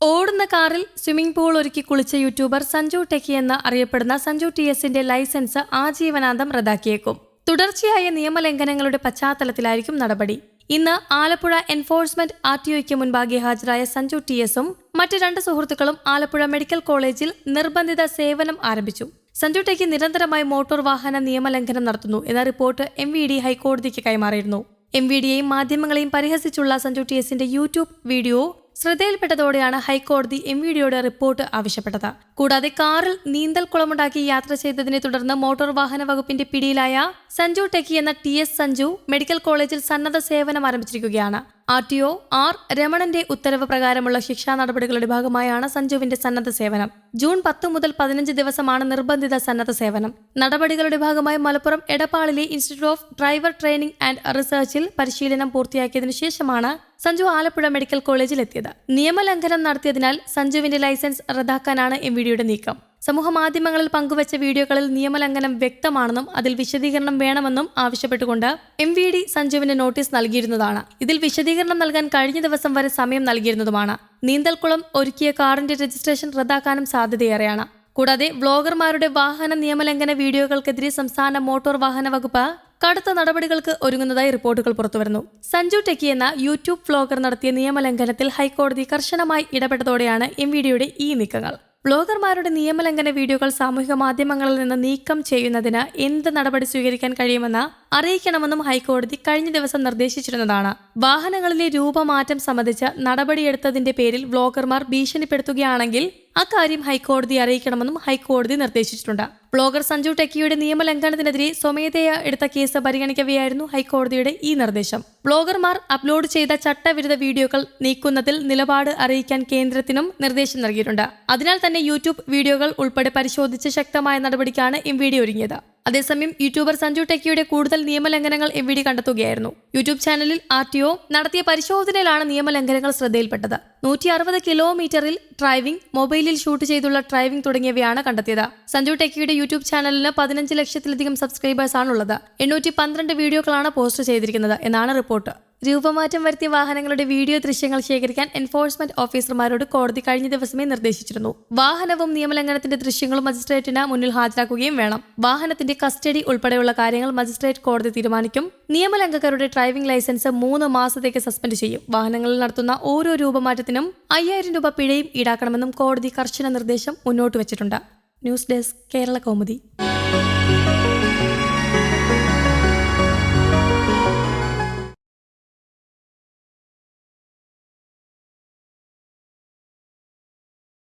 ഓടുന്ന കാറിൽ swimming pool ഒരുക്കി കുളിച്ച യൂട്യൂബർ സഞ്ജു ടെക്കി എന്ന് അറിയപ്പെടുന്ന സഞ്ജു ടി എസിന്റെ ലൈസൻസ് ആജീവനാന്തം റദ്ദാക്കിയേക്കും. തുടർച്ചയായ നിയമലംഘനങ്ങളുടെ പശ്ചാത്തലത്തിലായിരിക്കും നടപടി. ഇന്ന് ആലപ്പുഴ എൻഫോഴ്സ്മെന്റ് ആർ ടി ഒയ്ക്ക് മുൻപാകെ ഹാജരായ സഞ്ജു ടി എസും മറ്റ് രണ്ട് സുഹൃത്തുക്കളും ആലപ്പുഴ മെഡിക്കൽ കോളേജിൽ നിർബന്ധിത സേവനം ആരംഭിച്ചു. സഞ്ജു ടെക്കി നിരന്തരമായി മോട്ടോർ വാഹന നിയമലംഘനം നടത്തുന്നു എന്ന റിപ്പോർട്ട് എം വി ഡി ഹൈക്കോടതിക്ക് കൈമാറിയിരുന്നു. എം വി ഡിയെയും മാധ്യമങ്ങളെയും പരിഹസിച്ചുള്ള സഞ്ജു ടി എസിന്റെ യൂട്യൂബ് വീഡിയോ ശ്രദ്ധയിൽപ്പെട്ടതോടെയാണ് ഹൈക്കോടതി എം വി ഡിയോട് റിപ്പോർട്ട് ആവശ്യപ്പെട്ടത്. കൂടാതെ കാറിൽ നീന്തൽ കുളമുണ്ടാക്കി യാത്ര ചെയ്തതിനെ തുടർന്ന് മോട്ടോർ വാഹന വകുപ്പിന്റെ പിടിയിലായ സഞ്ജു ടെക്കി എന്ന ടി എസ് സഞ്ജു മെഡിക്കൽ കോളേജിൽ സന്നദ്ധ സേവനം ആരംഭിച്ചിരിക്കുകയാണ്. ആർ ടി ഒ ആർ രമണന്റെ ഉത്തരവ് പ്രകാരമുള്ള ശിക്ഷാ നടപടികളുടെ ഭാഗമായാണ് സഞ്ജുവിന്റെ സന്നദ്ധ സേവനം. ജൂൺ പത്ത് മുതൽ പതിനഞ്ച് ദിവസമാണ് നിർബന്ധിത സന്നദ്ധ സേവനം. നടപടികളുടെ ഭാഗമായി Malappuram എടപ്പാളിലെ institute of driver training and റിസർച്ചിൽ പരിശീലനം പൂർത്തിയാക്കിയതിനു ശേഷമാണ് സഞ്ജു ആലപ്പുഴ മെഡിക്കൽ കോളേജിൽ എത്തിയത് നിയമലംഘനം നടത്തിയതിനാൽ സഞ്ജുവിന്റെ ലൈസൻസ് റദ്ദാക്കാനാണ് എം വിഡിയുടെ നീക്കം. സമൂഹ മാധ്യമങ്ങളിൽ പങ്കുവച്ച വീഡിയോകളിൽ നിയമലംഘനം വ്യക്തമാണെന്നും അതിൽ വിശദീകരണം വേണമെന്നും ആവശ്യപ്പെട്ടുകൊണ്ട് എം വി ഡി സഞ്ജുവിന് നോട്ടീസ് നൽകിയിരുന്നതാണ്. ഇതിൽ വിശദീകരണം നൽകാൻ കഴിഞ്ഞ ദിവസം വരെ സമയം നൽകിയിരുന്നതുമാണ്. നീന്തൽക്കുളം ഒരുക്കിയ കാറിന്റെ രജിസ്ട്രേഷൻ റദ്ദാക്കാനും സാധ്യതയേറെയാണ്. കൂടാതെ വ്ളോഗർമാരുടെ വാഹന നിയമലംഘന വീഡിയോകൾക്കെതിരെ സംസ്ഥാന മോട്ടോർ വാഹന വകുപ്പ് കടുത്ത നടപടികൾക്ക് ഒരുങ്ങുന്നതായി റിപ്പോർട്ടുകൾ പുറത്തുവരുന്നു. സഞ്ജു ടെക്കി എന്ന യൂട്യൂബ് വ്ളോഗർ നടത്തിയ നിയമലംഘനത്തിൽ ഹൈക്കോടതി കർശനമായി ഇടപെട്ടതോടെയാണ് എം വിഡിയുടെ ഈ നീക്കങ്ങൾ. ബ്ലോഗർമാരുടെ നിയമലംഘന വീഡിയോകൾ സാമൂഹിക മാധ്യമങ്ങളിൽ നിന്ന് നീക്കം ചെയ്യുന്നതിന് എന്ത് നടപടി സ്വീകരിക്കാൻ കഴിയുമെന്ന് അറിയിക്കണമെന്നും ഹൈക്കോടതി കഴിഞ്ഞ ദിവസം നിർദ്ദേശിച്ചിരുന്നതാണ്. വാഹനങ്ങളിലെ രൂപമാറ്റം സംബന്ധിച്ച് നടപടിയെടുത്തതിന്റെ പേരിൽ ബ്ലോഗർമാർ ഭീഷണിപ്പെടുത്തുകയാണെങ്കിൽ അക്കാര്യം ഹൈക്കോടതി അറിയിക്കണമെന്നും ഹൈക്കോടതി നിർദ്ദേശിച്ചിട്ടുണ്ട്. ബ്ലോഗർ സഞ്ജു ടെക്കിയുടെ നിയമലംഘനത്തിനെതിരെ സ്വമേധയാ എടുത്ത കേസ് പരിഗണിക്കവെയായിരുന്നു ഹൈക്കോടതിയുടെ ഈ നിർദ്ദേശം. ബ്ലോഗർമാർ അപ്ലോഡ് ചെയ്ത ചട്ടവിരുദ്ധ വീഡിയോകൾ നീക്കുന്നതിൽ നിലപാട് അറിയിക്കാൻ കേന്ദ്രത്തിനും നിർദ്ദേശം നൽകിയിട്ടുണ്ട്. അതിനാൽ തന്നെ യൂട്യൂബ് വീഡിയോകൾ ഉൾപ്പെടെ പരിശോധിച്ച് ശക്തമായ നടപടിക്കാണ് എം ഒരുങ്ങിയത്. അതേസമയം യൂട്യൂബർ സഞ്ജു ടെക്കിയുടെ കൂടുതൽ നിയമലംഘനങ്ങൾ എം വി ഡി കണ്ടെത്തുകയായിരുന്നു. യൂട്യൂബ് ചാനലിൽ ആർ ടി ഒ നടത്തിയ പരിശോധനയിലാണ് നിയമലംഘനങ്ങൾ ശ്രദ്ധയിൽപ്പെട്ടത്. നൂറ്റി അറുപത് കിലോമീറ്ററിൽ ഡ്രൈവിംഗ് മൊബൈലിൽ ഷൂട്ട് ചെയ്തുള്ള ഡ്രൈവിംഗ് തുടങ്ങിയവയാണ് കണ്ടെത്തിയത്. സഞ്ജു ടെക്കിയുടെ യൂട്യൂബ് ചാനലിന് പതിനഞ്ച് ലക്ഷത്തിലധികം സബ്സ്ക്രൈബേഴ്സ് ആണുള്ളത് എണ്ണൂറ്റി പന്ത്രണ്ട് വീഡിയോകളാണ് പോസ്റ്റ് ചെയ്തിരിക്കുന്നത് എന്നാണ് റിപ്പോർട്ട്. രൂപമാറ്റം വരുത്തിയ വാഹനങ്ങളുടെ വീഡിയോ ദൃശ്യങ്ങൾ ശേഖരിക്കാൻ എൻഫോഴ്സ്മെന്റ് ഓഫീസർമാരോട് കോടതി കഴിഞ്ഞ ദിവസമേ നിർദ്ദേശിച്ചിരുന്നു. വാഹനവും നിയമലംഘനത്തിന്റെ ദൃശ്യങ്ങളും മജിസ്ട്രേറ്റിന് മുന്നിൽ ഹാജരാക്കുകയും വേണം. വാഹനത്തിന്റെ കസ്റ്റഡി ഉൾപ്പെടെയുള്ള കാര്യങ്ങൾ മജിസ്ട്രേറ്റ് കോടതി തീരുമാനിക്കും. നിയമലംഘകരുടെ ഡ്രൈവിംഗ് ലൈസൻസ് മൂന്ന് മാസത്തേക്ക് സസ്പെൻഡ് ചെയ്യും. വാഹനങ്ങളിൽ നടത്തുന്ന ഓരോ രൂപമാറ്റത്തിനും അയ്യായിരം രൂപ പിഴയും ഈടാക്കണമെന്നും കോടതി കർശന നിർദ്ദേശം മുന്നോട്ട് വച്ചിട്ടുണ്ട്. News desk Kerala Kaumudi.